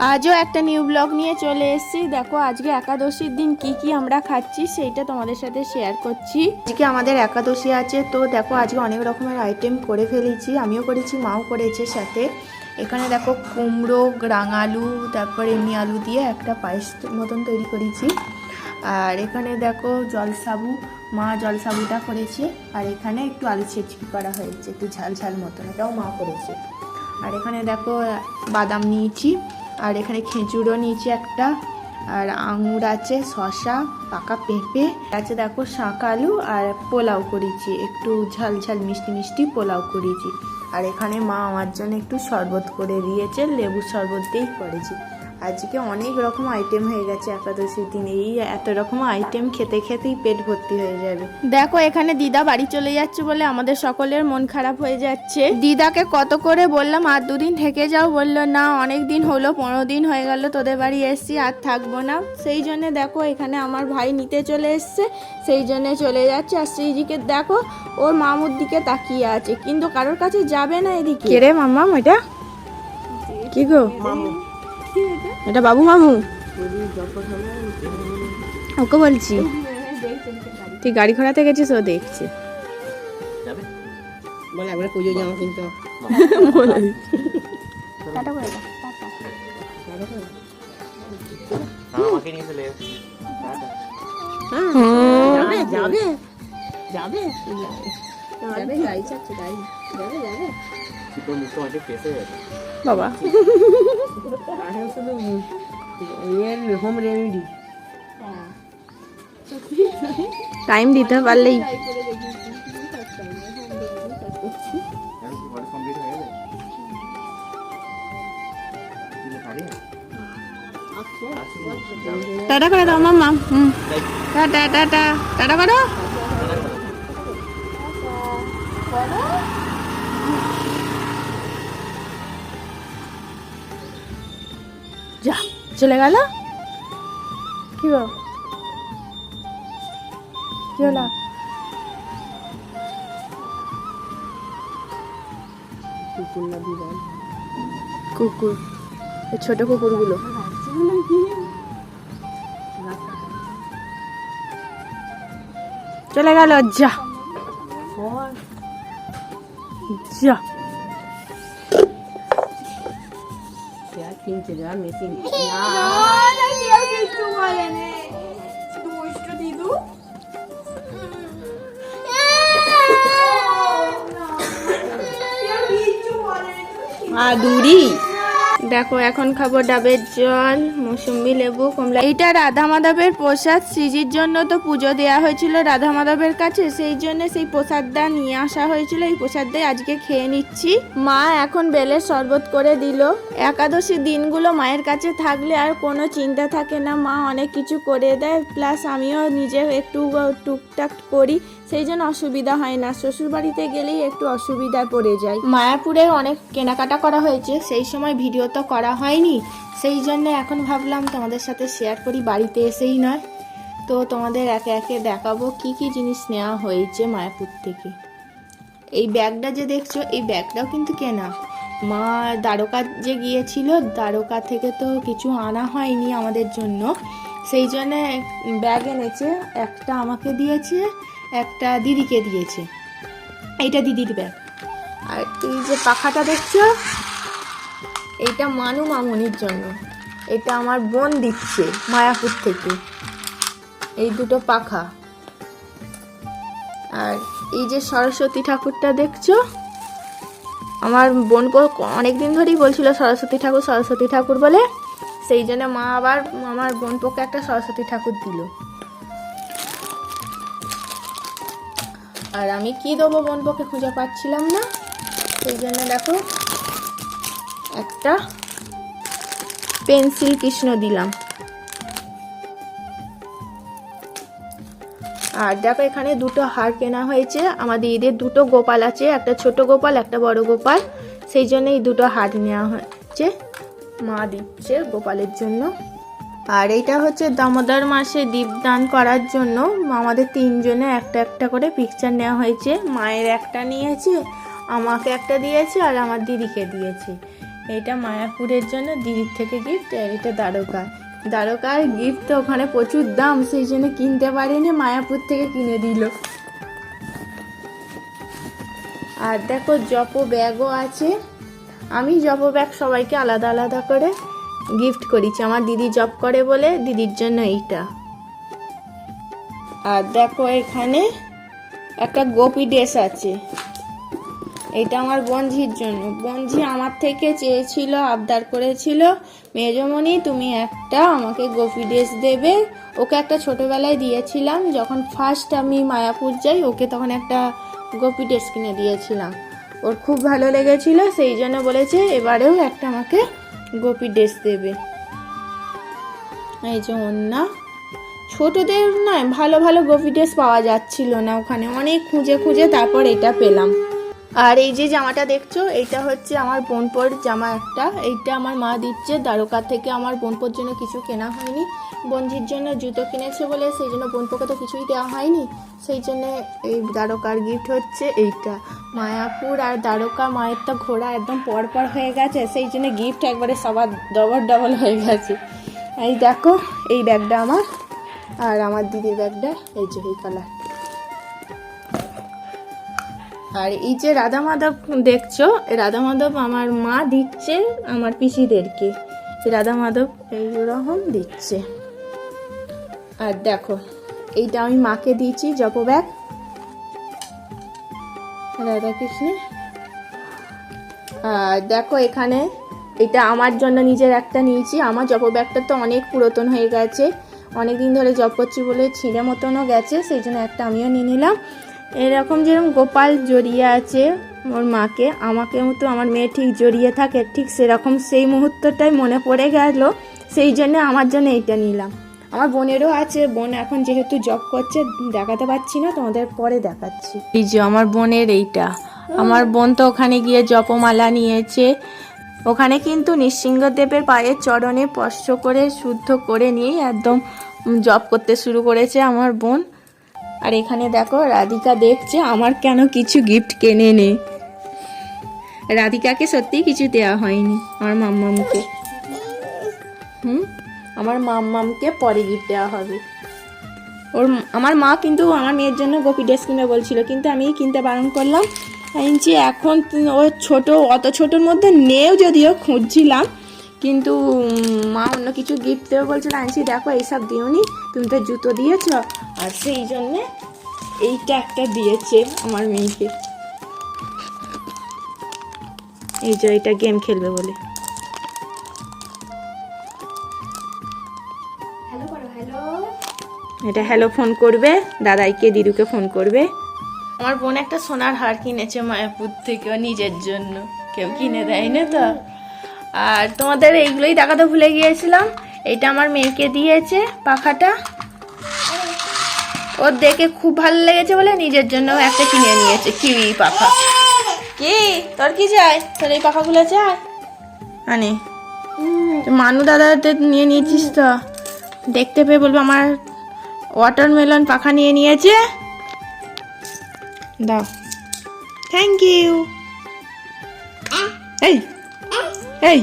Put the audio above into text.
আজও একটা new blog নিয়ে চলে এসেছি। দেখো, আজকে একাদশীর দিন কি কি আমরা খাচ্ছি সেইটা তোমাদের সাথে শেয়ার করছি। আজকে আমাদের একাদশী আছে, তো দেখো, আজকে অনেক রকমের আইটেম করে ফেলেছি। আমিও করেছি, মাও করেছে সাথে। এখানে দেখো, কুমড়ো, রাঙালু, তারপর এমনি আলু দিয়ে একটা পায়েস মতন তৈরি করেছি। আর এখানে দেখো, জলসাবু, মা জলসাবুটা করেছে। আর এখানে একটু আলু ছেচকি করা হয়েছে, একটু ঝাল ঝাল মতন। এটাও মা করেছে। আর এখানে দেখো, বাদাম নিয়েছি। আর এখানে খেজুরও নিয়েছি একটা। আর আঙুর আছে শশা পাকা পেঁপে। আছে দেখো শাঁক, আলু আর পোলাও করেছি। একটু ঝাল ঝাল, মিষ্টি মিষ্টি পোলাও করেছি। আর এখানে মা আমার জন্য একটু শরবত করে দিয়েছে লেবু শরবত দিয়েই করেছি। আজকে অনেক রকম আইটেম হয়ে গেছে একাদশীর দিন। এই এত রকম আইটেম খেতে খেতেই পেট ভর্তি হয়ে যাবে। দেখো এখানে দিদা বাড়ি চলে যাচ্ছে বলে আমাদের সকলের মন খারাপ হয়ে যাচ্ছে। দিদাকে কত করে বললাম আর দুদিন থেকে যাও। বলল না অনেক দিন হলো পনেরো দিন হয়ে গেল তোদের বাড়ি এসছি আর থাকব না। সেই জন্যে দেখো এখানে আমার ভাই নিতে চলে এসছে। সেই জন্যে চলে যাচ্ছে। আর শ্রীজিকে দেখো ওর মামুর দিকে তাকিয়ে আছে। কিন্তু কারোর কাছে যাবে না এদিকে। কে রে মাম্মাম এটা কি গো? এটা বাবু মামু? ওকে বলছি। তুই গাড়ি ঘোড়াতে গেছিস ও দেখছে। বলে একবার পুজো জামা কিনতে নিয়ে চলে যাবে যাবে। যাবে যাবে। গাড়ি চাচ্ছে গাড়ি যাবে যাবে। বাবা হোম রেমেডি টাইম দিতে পারলেই হয়ে? টাটা করে দাও মাম্মা হুম টাটা টাটা টাটা করো যা চলে গেল? কি গো? কি হলো? কুকুর না কুকুর এই ছোট কুকুরগুলো। চলে গেল যা। যা। কিনছে যা মেশিন আদুরি দেখো, এখন খাব ডাবের জল, মৌসুম্বি লেবু, কমলা এইটা রাধা মাধবের প্রসাদ। শ্রীজির জন্য তো পুজো দেওয়া হয়েছিল রাধা মাধবের কাছে, সেই জন্য সেই প্রসাদটা নিয়ে আসা হয়েছিল। এই প্রসাদটাই আজকে খেয়ে নিচ্ছি। মা এখন বেলের শরবত করে দিল। একাদশী দিনগুলো মায়ের কাছে থাকলে আর কোনো চিন্তা থাকে না। মা অনেক কিছু করে দেয়, প্লাস আমিও নিজে একটু টুকটাক করি, সেই জন্য অসুবিধা হয় না। শ্বশুর বাড়িতে গেলেই একটু অসুবিধায় পড়ে যায়। মায়াপুরে অনেক কেনাকাটা করা হয়েছে, সেই সময় ভিডিও তো করা হয়নি। সেই জন্য এখন ভাবলাম তোমাদের সাথে শেয়ার করি, বাড়িতে এসেই নয়। তো তোমাদের একে একে দেখাবো কি কি জিনিস নেওয়া হয়েছে মায়াপুর থেকে। এই ব্যাগটা যে দেখছ, এই ব্যাগটাও কিন্তু কেনা। মা দ্বারকা যে গিয়েছিল, দ্বারকা থেকে তো কিছু আনা হয়নি আমাদের জন্য। সেই জন্য ব্যাগ এনেছে, একটা আমাকে দিয়েছে, একটা দিদিকে দিয়েছে। এইটা দিদির ব্যাগ। আর এই যে পাখাটা দেখছ এইটা মানু মামনির জন্য। এটা আমার বোন দিচ্ছে মায়াপুর থেকে। এই দুটো পাখা। আর এই যে সরস্বতী ঠাকুরটা দেখছ? আমার বোন অনেক দিন ধরেই বলছিল সরস্বতী ঠাকুর সরস্বতী ঠাকুর বলে। সেই জন্য মা আবার আমার বোন পোকে একটা সরস্বতী ঠাকুর দিল। আর আমি কি দেবো বোন পোকে খুঁজে পাচ্ছিলাম না? সেই জন্য দেখো। একটা পেন্সিল কৃষ্ণ দিলাম। আর দেখো এখানে দুটো হার কেনা হয়েছে। আমাদের ঈদের দুটো গোপাল আছে, একটা ছোট গোপাল, একটা বড় গোপাল। সেই জন্য এই দুটো হার নেওয়া হয়েছে। মা দিচ্ছে গোপালের জন্য। আর এইটা হচ্ছে দামোদর মাসে দীপদান করার জন্য। আমাদের তিনজনে একটা একটা করে পিকচার নেওয়া হয়েছে। মায়ের একটা নিয়েছে, আমাকে একটা দিয়েছে, আর আমার দিদিকে দিয়েছে। এইটা মায়াপুরের জন্য দিদির থেকে গিফট এটা দ্বারকার দ্বারকার গিফট তো ওখানে প্রচুর দাম, সেই জন্য কিনতে পারিনি, মায়াপুর থেকে কিনে দিল। আর দেখো, জপ ব্যাগও আছে। আমি জপ ব্যাগ সবাইকে আলাদা আলাদা করে গিফট করেছি। আমার দিদি জব করে বলে দিদির জন্য এইটা। আর দেখো, এখানে একটা গোপি ড্রেস আছে। এটা আমার বঞ্ঝির জন্য। বঞ্ঝি আমার থেকে চেয়েছিল, আবদার করেছিল, মেজমণি, তুমি একটা আমাকে গোপি ড্রেস দেবে। ওকে একটা ছোটোবেলায় দিয়েছিলাম, যখন ফার্স্ট আমি মায়াপুর যাই, ওকে তখন একটা গোপি ড্রেস কিনে দিয়েছিলাম। ওর খুব ভালো লেগেছিল, সেই জন্য বলেছে, এবারেও একটা আমাকে গোপি ড্রেস দেবে। এই যে অন্যা। ছোটদের নয়, ভালো ভালো গোপি ড্রেস পাওয়া যাচ্ছিল না ওখানে। অনেক খুঁজে খুঁজে তারপর এটা পেলাম। আর এই যে জামাটা দেখছ এইটা হচ্ছে আমার বোনপোর জামা একটা। এইটা আমার মা দিচ্ছে, দ্বারকা থেকে আমার বোনপোর জন্য কিছু কেনা হয়নি। বঞ্জির জন্য জুতো কিনেছে বলে, সেই জন্য বোনপোকে তো কিছুই দেওয়া হয়নি। সেই জন্য এই দ্বারকার গিফট হচ্ছে এইটা। মায়াপুর আর দ্বারকা মায়ের তো ঘোড়া একদম পরপর হয়ে গেছে, সেই জন্য গিফট একবারে সবার ডবল ডবল হয়ে গেছে। এই দেখো, এই ব্যাগটা আমার, আর আমার দিদির ব্যাগটা, এই যে এই কালার আর এই যে রাধা মাধব দেখছ, রাধা মাধব আমার মা দিচ্ছে আমার পিসিদেরকে। রাধা মাধব এইরকম দিচ্ছে। আর দেখো, এইটা আমি মাকে দিয়েছি জপ ব্যাগ রাধা কৃষ্ণ আর দেখো এখানে, এটা আমার জন্য নিজের একটা নিয়েছি। আমার জপ ব্যাগটা তো অনেক পুরাতন হয়ে গেছে। অনেক দিন ধরে জব করছি বলে ছিঁড়ে মতনও গেছে, সেই জন্য একটা আমিও নিয়ে নিলাম। এরকম যেরকম গোপাল জড়িয়ে আছে ওর মাকে, আমাকে মতো আমার মেয়ে ঠিক জড়িয়ে থাকে, ঠিক সেরকম সেই মুহূর্তটাই মনে পড়ে গেল। সেই জন্য আমার জন্য এইটা নিলাম। আমার বোনেরও আছে, বোন এখন যেহেতু জব করছে, দেখাতে পাচ্ছি না, তোমাদের পরে দেখাচ্ছি। এই যে আমার বোনের এইটা। আমার বোন তো ওখানে গিয়ে জপমালা নিয়েছে। ওখানে কিন্তু নৃসিংহদেবের পায়ের চরণে স্পর্শ করে, শুদ্ধ করে নিয়েই একদম জব করতে শুরু করেছে আমার বোন। আর এখানে দেখো, রাধিকা দেখছে আমার কেন কিছু গিফট কেনে নে। রাধিকাকে সত্যিই কিছু দেওয়া হয়নি আমার মাম্মামকে। হুম? আমার মাম্মামকে পরে গিফট দেওয়া হবে। ওর আমার মা কিন্তু আমার মেয়ের জন্য গোপি ড্রেস কিনবে বলছিল, কিন্তু আমি কিনতে বারণ করলাম। বলছি, এখন ও ছোট অত ছোটোর মধ্যে নেও যদিও খুঁজছিলাম। কিন্তু মা অন্য কিছু গিফট দেবে বলছিল আনছি দেখো এইসব দিওনি তুমি তো জুতো দিয়েছ। আর সেই জন্যে এইটা একটা দিয়েছে আমার মেয়েকে। এই যে এটা গেম খেলবে বলে। এটা হ্যালো ফোন করবে দাদাইকে দিদুকে ফোন করবে। আমার বোন একটা সোনার হার কিনেছে মায়াপুর থেকে নিজের জন্য। কেউ কিনে দেয় না তো? আর তোমাদের এইগুলোই দেখাতে ভুলে গিয়েছিলাম। এটা আমার মেয়েকে দিয়েছে পাখাটা। ওর দেখে খুব ভালো লেগেছে বলে নিজের জন্য একটা কিনে নিয়েছে কিউই পাখা। কি? তোর কি চাই? তোর এই পাখাগুলো চাই? আনে। মানু দাদাদের নিয়ে নিয়েছিস তো। দেখতে পেয়ে বলব আমার ওয়াটারমেলন পাখা নিয়ে নিয়েছে। দাও। থ্যাংক ইউ এই। এই